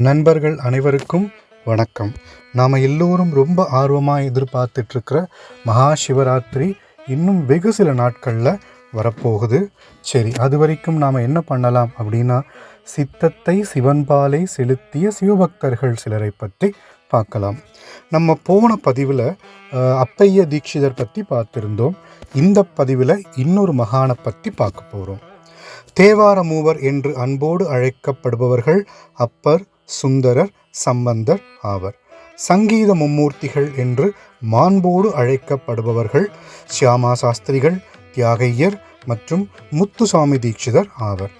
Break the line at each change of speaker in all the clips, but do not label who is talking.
நண்பர்கள் அனைவருக்கும் வணக்கம். நாம் எல்லோரும் ரொம்ப ஆர்வமாக எதிர்பார்த்துட்ருக்கிற மகா சிவராத்திரி இன்னும் வெகு சில நாட்களில் வரப்போகுது. சரி அது வரைக்கும் நாம் என்ன பண்ணலாம் அப்படின்னா சித்தத்தை சிவன்பாலை செலுத்திய சிவபக்தர்கள் சிலரை பற்றி பார்க்கலாம். நம்ம போன பதிவில் அப்பைய தீட்சிதர் பற்றி பார்த்துருந்தோம். இந்த பதிவில் இன்னொரு மகானை பற்றி பார்க்க போகிறோம் தேவார மூவர் என்று அன்போடு அழைக்கப்படுபவர்கள் அப்பர் சுந்தரர் சம்பந்தர் ஆவர். சங்கீத மும்மூர்த்திகள் என்று மாண்போடு அழைக்கப்படுபவர்கள் சியாமா சாஸ்திரிகள் தியாகையர் மற்றும் முத்துசாமி தீட்சிதர் ஆவர்.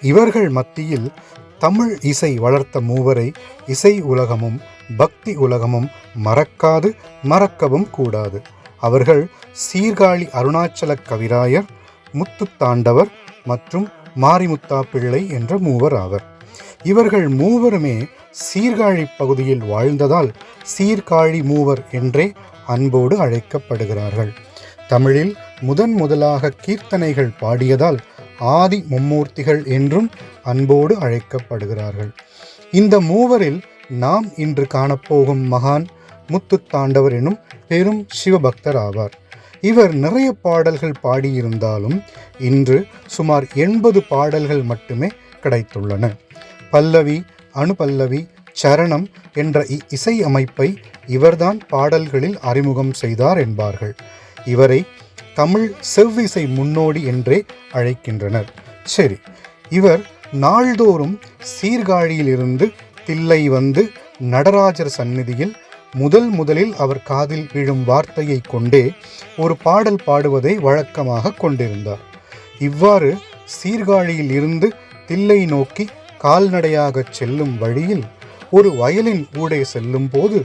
இவர்கள் மத்தியில் தமிழ் இசை வளர்த்த மூவரை இசை உலகமும் பக்தி உலகமும் மறக்காது மறக்கவும் கூடாது. அவர்கள் சீர்காழி அருணாச்சல கவிராயர் முத்துத்தாண்டவர் மற்றும் மாரிமுத்தா பிள்ளை என்ற மூவர் ஆவர். இவர்கள் மூவருமே சீர்காழி பகுதியில் வாழ்ந்ததால் சீர்காழி மூவர் என்றே அன்போடு அழைக்கப்படுகிறார்கள். தமிழில் முதன் முதலாக கீர்த்தனைகள் பாடியதால் ஆதி மும்மூர்த்திகள் என்றும் அன்போடு அழைக்கப்படுகிறார்கள். இந்த மூவரில் நாம் இன்று காணப்போகும் மகான் முத்துத்தாண்டவர் எனும் பெரும் சிவபக்தர் ஆவார். இவர் நிறைய பாடல்கள் பாடியிருந்தாலும் இன்று சுமார் எண்பது பாடல்கள் மட்டுமே கிடைத்துள்ளன. பல்லவி அணுபல்லவி சரணம் என்ற இசை அமைப்பை இவர்தான் பாடல்களில் அறிமுகம் செய்தார் என்பார்கள். இவரை தமிழ் செவ்விசை முன்னோடி என்றே அழைக்கின்றனர். சரி இவர் நாள்தோறும் சீர்காழியிலிருந்து தில்லை வந்து நடராஜர் சந்நிதியில் முதல் முதலில் அவர் காதில் விழும் வார்த்தையை கொண்டே ஒரு பாடல் பாடுவதை வழக்கமாக கொண்டிருந்தார். இவ்வாறு சீர்காழியில் இருந்து தில்லை நோக்கி கால்நடையாக செல்லும் வழியில் ஒரு வயலின் ஊடே செல்லும்போது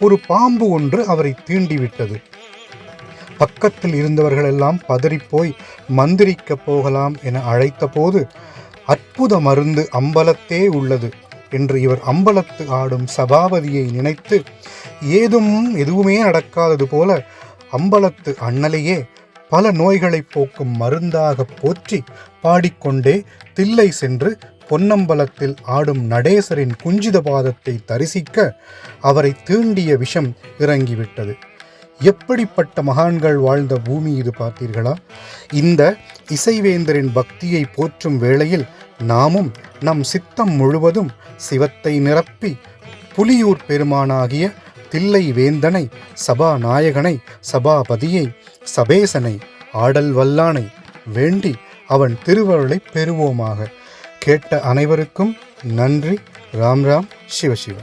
ஒரு பாம்பு ஒன்று அவரை தீண்டிவிட்டது. பக்கத்தில் இருந்தவர்களெல்லாம் பதறிப்போய் மந்திரிக்க போகலாம் என அழைத்தபோது அற்புத மருந்து அம்பலத்தே உள்ளது என்று இவர் அம்பலத்து ஆடும் சபாபதியை நினைத்து ஏதும் எதுவுமே நடக்காதது போல அம்பலத்து அண்ணலையே பல நோய்களை போக்கும் மருந்தாக போற்றி பாடிக்கொண்டே தில்லை சென்று பொன்னம்பலத்தில் ஆடும் நடேசரின் குஞ்சித பாதத்தை தரிசிக்க அவரை தீண்டிய விஷம் இறங்கிவிட்டது. எப்படிப்பட்ட மகான்கள் வாழ்ந்த பூமி இது பார்த்தீர்களா? இந்த இசைவேந்தரின் பக்தியை போற்றும் வேளையில் நாமும் நம் சித்தம் முழுவதும் சிவத்தை நிரப்பி புலியூர் பெருமானாகிய தில்லை வேந்தனை சபாநாயகனை சபாபதியை சபேசனை ஆடல் வல்லானை வேண்டி அவன் திருவருளை பெறுவோமாக. கேட்ட அனைவருக்கும் நன்றி. ராம் ராம். சிவசிவா